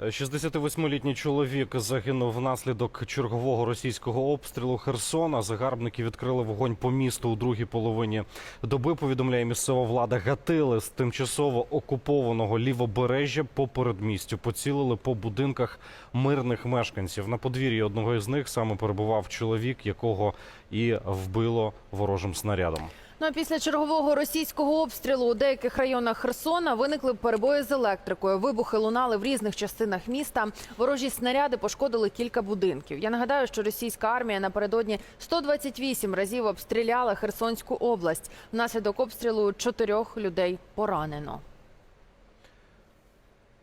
68-літній чоловік загинув внаслідок чергового російського обстрілу Херсона. Загарбники відкрили вогонь по місту у другій половині доби. Повідомляє місцева влада. Гатили з тимчасово окупованого лівобережжя по передмістю. Поцілили по будинках мирних мешканців. На подвір'ї одного із них саме перебував чоловік, якого і вбило ворожим снарядом. Ну а після чергового російського обстрілу у деяких районах Херсона виникли перебої з електрикою. Вибухи лунали в різних частинах міста. Ворожі снаряди пошкодили кілька будинків. Я нагадаю, що російська армія напередодні 128 разів обстріляла Херсонську область. Внаслідок обстрілу чотирьох людей поранено.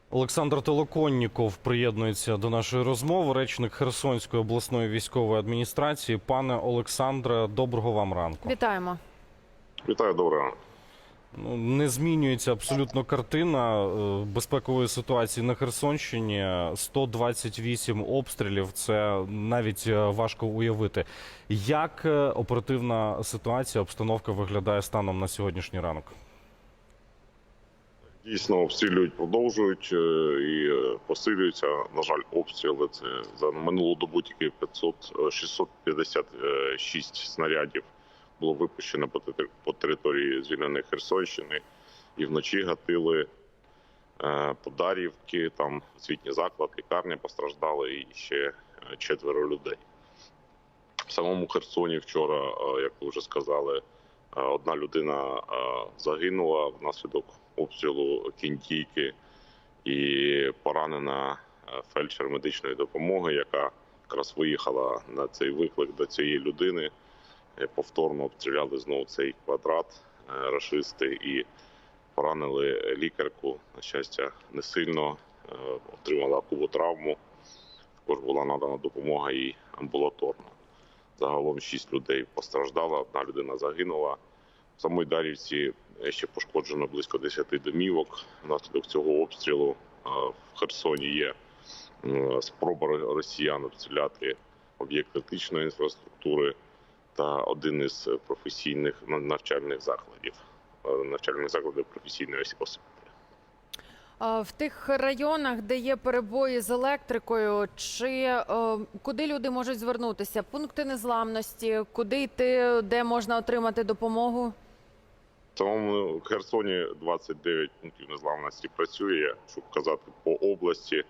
Олександр Толоконніков приєднується до нашої розмови. Речник Херсонської обласної військової адміністрації. Пане Олександре, доброго вам ранку. Вітаємо. Вітаю, доброго. ранку. Ну, не змінюється абсолютно картина е, безпекової ситуації на Херсонщині. 128 обстрілів. Це навіть е, важко уявити. Як е, оперативна ситуація, обстановка виглядає станом на сьогоднішній ранок? Дійсно, обстрілюють, продовжують і посилюються. На жаль, обстріли це за минулу добу тільки 500, е, 656 снарядів було випущено по території звільненої Херсонщини. І вночі гатили е, Подарівки, там освітній заклад, лікарня постраждали і ще е, четверо людей. В самому Херсоні вчора, е, як ви вже сказали, одна людина загинула внаслідок обстрілу кінтійки і поранена фельдшер медичної допомоги, яка якраз виїхала на цей виклик до цієї людини. Е, Повторно обстріляли знову цей квадрат е, рашисти і поранили лікарку. На щастя, не сильно е, отримала куботравму. Також була надана допомога їй амбулаторно. Загалом шість людей постраждало, одна людина загинула. В самій Дарівці ще пошкоджено близько 10 домівок. Внаслідок цього обстрілу в Херсоні є спроба росіян обстріляти об'єкт критичної інфраструктури та один із професійних навчальних закладів, е, навчальних закладів професійної освіти. В тих районах, де є перебої з електрикою, чи е, куди люди можуть звернутися? Пункти незламності, куди йти, де можна отримати допомогу? В самому Херсоні 29 пунктів незламності працює. Щоб казати по області,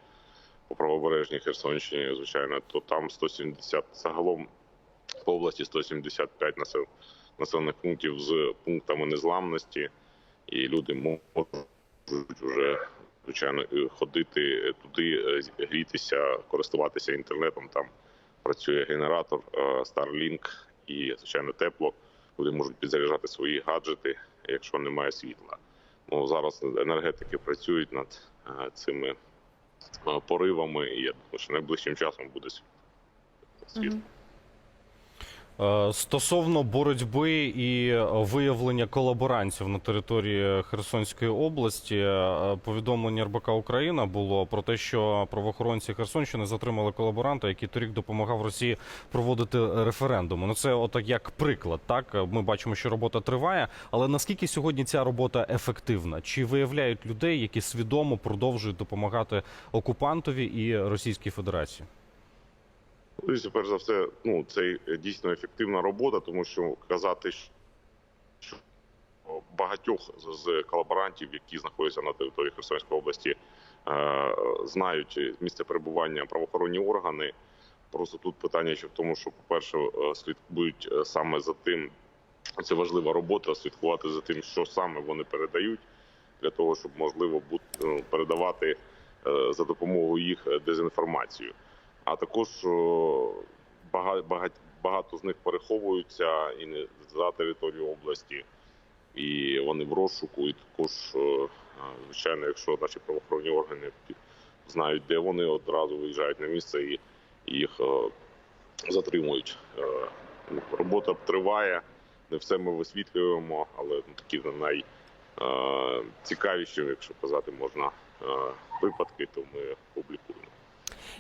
по правобережній Херсонщині, звичайно, то там 170, загалом по області 175 насел- населених пунктів з пунктами незламності, і люди можуть вже звичайно е, ходити туди, е, грітися, користуватися інтернетом. Там працює генератор е, Starlink і звичайно тепло. Люди можуть підзаряджати свої гаджети, якщо немає світла. Ну зараз енергетики працюють над цими поривами, і я думаю, що найближчим часом буде світ- світло. Е, Стосовно боротьби і виявлення колаборантів на території Херсонської області, е, повідомлення РБК Україна було про те, що правоохоронці Херсонщини затримали колаборанта, який торік допомагав Росії проводити референдуми. Ну це отак як приклад. Так ми бачимо, що робота триває. Але наскільки сьогодні ця робота ефективна? Чи виявляють людей, які свідомо продовжують допомагати окупантові і Російській Федерації? Дивіться, перш за все, ну це дійсно ефективна робота, тому що казати, що багатьох з- колаборантів, які знаходяться на території Херсонської області, е, знають місце перебування правоохоронні органи. Просто тут питання ще в тому, що, по-перше, е, слідкують е, саме за тим, це важлива робота, слідкувати за тим, що саме вони передають, для того, щоб можливо ну, передавати за допомогою їх дезінформацію а також бага- багато з них переховуються і не за територію області, і вони в розшуку. І також, звичайно, якщо наші правоохоронні органи знають, де вони одразу виїжджають на місце і їх затримують. Е, ну, Робота триває, не все ми висвітлюємо, але ну, такі найцікавіші, якщо казати можна, е, випадки, то ми публікуємо.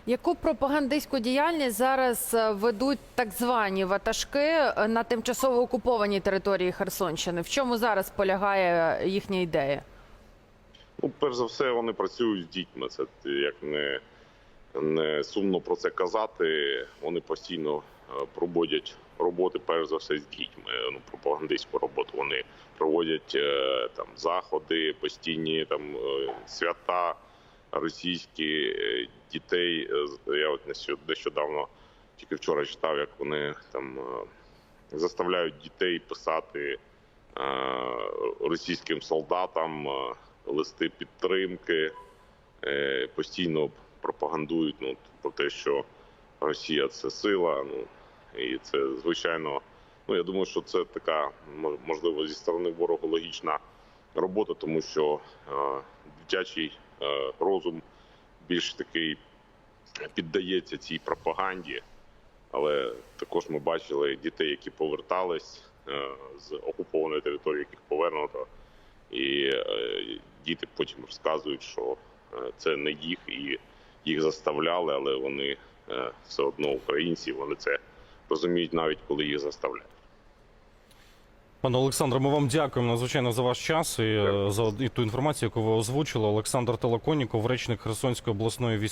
Яку пропагандистську діяльність зараз е, ведуть так звані ватажки е, на тимчасово окупованій території Херсонщини? В чому зараз полягає їхня ідея? Ну, перш за все, вони працюють з дітьми. Це як не, не сумно про це казати. Вони постійно е, проводять роботи, перш за все, з дітьми. Ну, пропагандистську роботу. Вони проводять е, там заходи, постійні там е, свята російські е, дітей. Е, Я от нещо- нещодавно тільки вчора читав, як вони там е, заставляють дітей писати російським солдатам листи підтримки, постійно пропагандують ну, про те, що Росія це сила. Ну і це звичайно. Ну я думаю, що це така мо- можливо зі сторони ворога логічна робота, тому що е, дитячий розум більш такий піддається цій пропаганді. Але також ми бачили дітей, які повертались е, з окупованої території, яких повернуто, і е, діти потім розказують, що е, це не їх, і їх заставляли, але вони е, все одно українці. Вони це розуміють навіть коли їх заставляють. Пане Олександре, ми вам дякуємо надзвичайно за ваш час і е, Дякую. за і ту інформацію, яку ви озвучили. Олександр Телаконіков, речник Херсонської обласної військової.